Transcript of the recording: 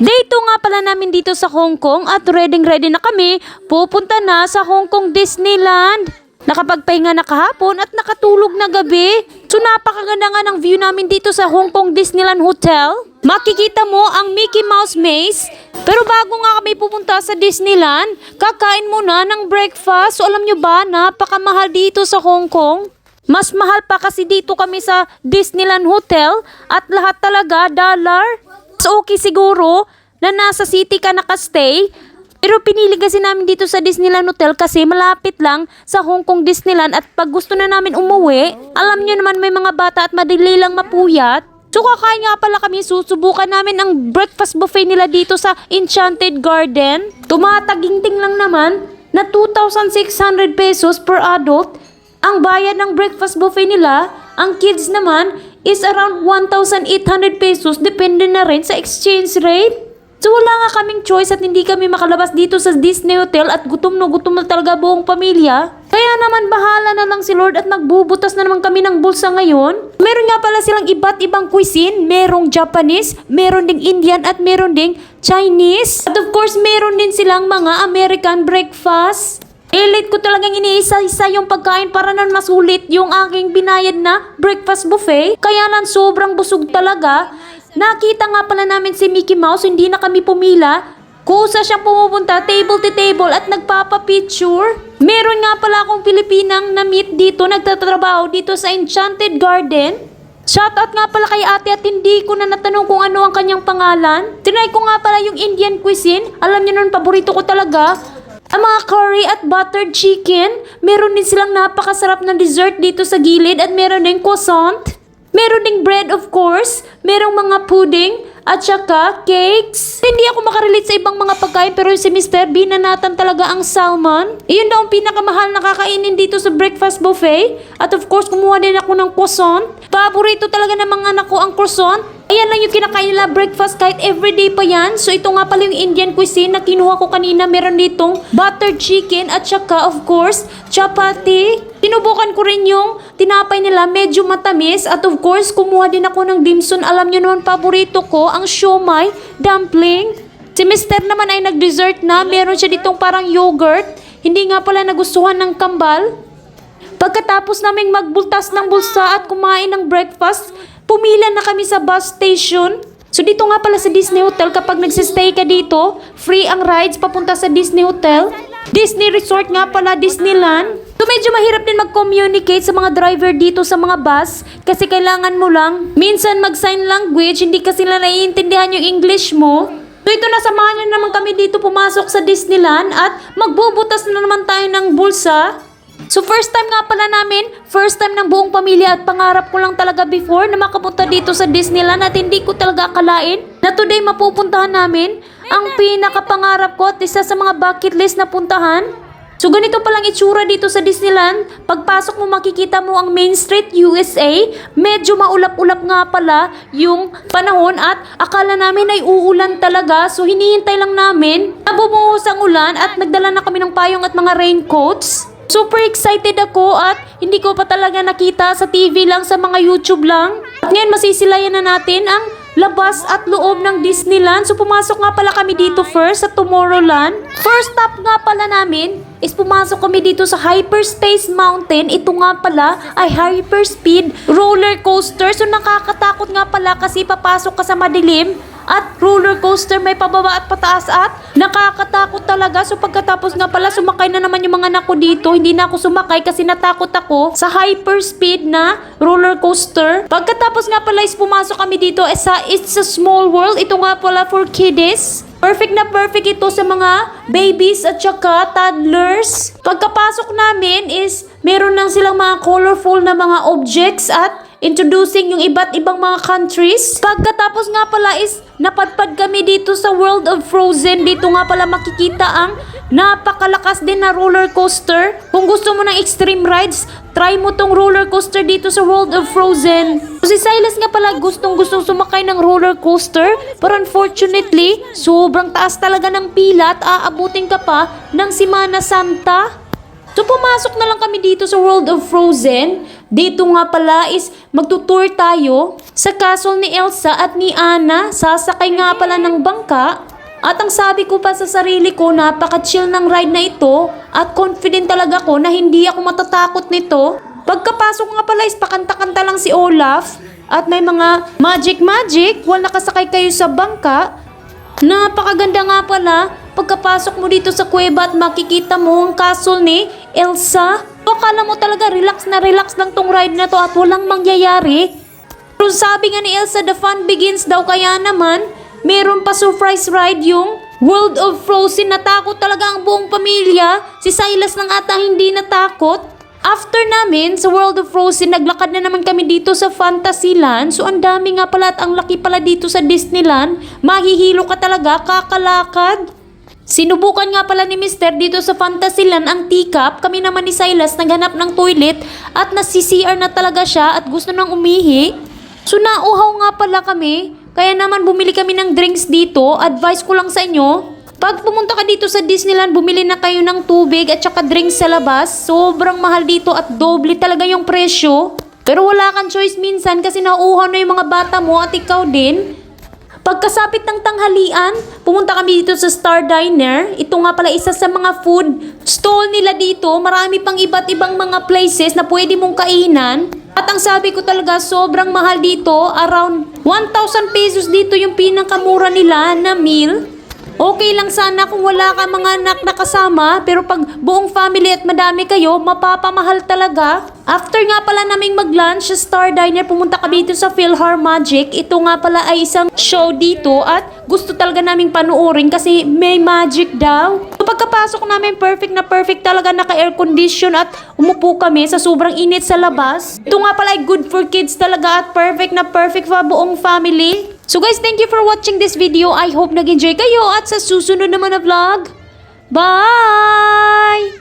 Dito nga pala namin dito sa Hong Kong at ready ready na kami. Pupunta na sa Hong Kong Disneyland. Nakapagpahinga na kahapon at nakatulog na gabi. So napakaganda nga ng view namin dito sa Hong Kong Disneyland Hotel. Makikita mo ang Mickey Mouse Maze. Pero bago nga kami pupunta sa Disneyland, kakain muna ng breakfast. So alam nyo ba, napakamahal dito sa Hong Kong. Mas mahal pa kasi dito kami sa Disneyland Hotel at lahat talaga dollar. So okay siguro na nasa city ka nakastay. Pero pinili kasi namin dito sa Disneyland Hotel kasi malapit lang sa Hong Kong Disneyland at pag gusto na namin umuwi, alam nyo naman may mga bata at madali lang mapuyat. So kakain nga pala kami, susubukan namin ang breakfast buffet nila dito sa Enchanted Garden. Tumataginting lang naman na 2,600 pesos per adult. Ang bayad ng breakfast buffet nila, ang kids naman is around 1,800 pesos depende na rin sa exchange rate. So wala nga kaming choice at hindi kami makalabas dito sa Disney Hotel at gutom no gutom na talaga buong pamilya. Kaya naman bahala na lang si Lord at nagbubutas na naman kami ng bulsa ngayon. Meron nga pala silang iba't ibang cuisine. Merong Japanese, meron ding Indian at meron ding Chinese. At of course meron din silang mga American breakfast. Elite ko talagang iniisa-isa yung pagkain para nan masulit yung aking binayad na breakfast buffet. Kaya nan sobrang busog talaga. Nakita nga pala namin si Mickey Mouse, hindi na kami pumila. Kusa siyang pumupunta table to table at nagpapapicture. Meron nga pala akong Pilipinang na-meet dito, nagtatrabaho dito sa Enchanted Garden. Shoutout nga pala kay ate at hindi ko na natanong kung ano ang kanyang pangalan. Tinry ko nga pala yung Indian cuisine. Alam niyo nun, paborito ko talaga. Ang mga curry at buttered chicken. Meron din silang napakasarap na dessert dito sa gilid at meron din croissant. Meron ding bread of course, merong mga pudding, at saka cakes. Hindi ako makarelate sa ibang mga pagkain pero si Mr. binanatan talaga ang salmon. Iyon daw ang pinakamahal na kakainin dito sa breakfast buffet. At of course, kumuha din ako ng croissant. Paborito talaga ng mga anak ko ang croissant. Ayan lang yung kinakain nila breakfast kahit everyday pa yan. So ito nga pala yung Indian cuisine na kinuha ko kanina. Meron ditong buttered chicken at saka of course chapati. Tinubukan ko rin yung tinapay nila medyo matamis at of course kumuha din ako ng dimsum. Alam nyo naman paborito ko ang siomay, dumpling. Si Mr. naman ay nag-dessert na. Meron siya ditong parang yogurt. Hindi nga pala nagustuhan ng kambal. Pagkatapos naming magbultas ng bulsa at kumain ng breakfast, pumila na kami sa bus station. So dito nga pala sa Disney Hotel, kapag nagsistay ka dito, free ang rides papunta sa Disney Hotel. Disney Resort nga pala, Disneyland. So medyo mahirap din mag-communicate sa mga driver dito sa mga bus kasi kailangan mo lang minsan mag-sign language, hindi kasi nila naiintindihan yung English mo. So ito na, samahan nyo naman kami dito pumasok sa Disneyland at magbubutas na naman tayo ng bulsa. So first time nga pala namin, first time ng buong pamilya at pangarap ko lang talaga before na makapunta dito sa Disneyland at hindi ko talaga akalain na today mapupuntahan namin ang pinakapangarap ko at isa sa mga bucket list na puntahan. So ganito palang itsura dito sa Disneyland. Pagpasok mo makikita mo ang Main Street, USA. Medyo maulap-ulap nga pala yung panahon at akala namin ay uulan talaga. So hinihintay lang namin na bumuhos ang ulan at nagdala na kami ng payong at mga raincoats. Super excited ako at hindi ko pa talaga nakita sa TV lang sa mga YouTube lang. At ngayon masisilayan na natin ang labas at loob ng Disneyland. So pumasok nga pala kami dito first sa Tomorrowland. First stop nga pala namin is pumasok kami dito sa Hyperspace Mountain. Ito nga pala ay hyperspeed roller coaster. So nakakatakot nga pala kasi papasok ka sa madilim at roller coaster may pababa at pataas at nakakatakot talaga. So pagkatapos nga pala sumakay na naman yung mga anak ko dito. Hindi na ako sumakay kasi natakot ako sa hyperspeed na roller coaster. Pagkatapos nga pala is pumasok kami dito eh, sa It's a Small World. Ito nga pala for kiddies. Perfect na perfect ito sa mga babies at saka toddlers. Pagkapasok namin is meron lang silang mga colorful na mga objects at introducing yung iba't ibang mga countries. Pagkatapos nga pala is napadpad kami dito sa World of Frozen. Dito nga pala makikita ang napakalakas din na roller coaster. Kung gusto mo ng extreme rides, try mo tong roller coaster dito sa World of Frozen. Si Silas nga pala gustong gustong sumakay ng roller coaster. Pero unfortunately, sobrang taas talaga ng pila at aabutin ka pa ng Simana Santa. So pumasok na lang kami dito sa World of Frozen. Dito nga pala is magtutour tayo sa castle ni Elsa at ni Anna. Sasakay nga pala ng bangka. At ang sabi ko pa sa sarili ko, napaka-chill ng ride na ito at confident talaga ko na hindi ako matatakot nito. Pagkapasok nga pala is pakanta-kanta lang si Olaf at may mga magic-magic while nakasakay kayo sa bangka. Napakaganda nga pala. Pagkapasok mo dito sa kuweba at makikita mo ang castle ni Elsa. Akala mo talaga relax na relax lang tong ride na to at walang mangyayari. Pero sabi nga ni Elsa, the fun begins daw kaya naman, meron pa surprise ride yung World of Frozen. Natakot talaga ang buong pamilya. Si Silas lang ata hindi natakot. After namin, sa World of Frozen, naglakad na naman kami dito sa Fantasyland. So, ang dami nga pala at ang laki pala dito sa Disneyland. Mahihilo ka talaga, kakalakad. Sinubukan nga pala ni Mister dito sa Fantasyland ang teacup. Kami naman ni Silas naghanap ng toilet at nasi-CR na talaga siya at gusto nang umihi. So nauhaw nga pala kami. Kaya naman bumili kami ng drinks dito. Advice ko lang sa inyo. Pag pumunta ka dito sa Disneyland, bumili na kayo ng tubig at saka drinks sa labas. Sobrang mahal dito at doble talaga yung presyo. Pero wala kang choice minsan kasi nauuhaw na yung mga bata mo at ikaw din. Pagkasapit ng tanghalian, pumunta kami dito sa Star Diner. Ito nga pala isa sa mga food stall nila dito. Marami pang iba't ibang mga places na pwede mong kainan. At ang sabi ko talaga, sobrang mahal dito. Around 1,000 pesos dito yung pinakamura nila na meal. Okay lang sana kung wala ka mga anak na kasama, pero pag buong family at madami kayo, mapapamahal talaga. After nga pala naming mag-lunch sa Star Diner, pumunta kami dito sa PhilharMagic. Ito nga pala ay isang show dito at gusto talaga naming panuorin kasi may magic daw. So pagkapasok namin, perfect na perfect talaga naka-air condition at umupo kami sa sobrang init sa labas. Ito nga pala ay good for kids talaga at perfect na perfect sa buong family. So guys, thank you for watching this video. I hope nag-enjoy kayo at sa susunod naman na vlog. Bye!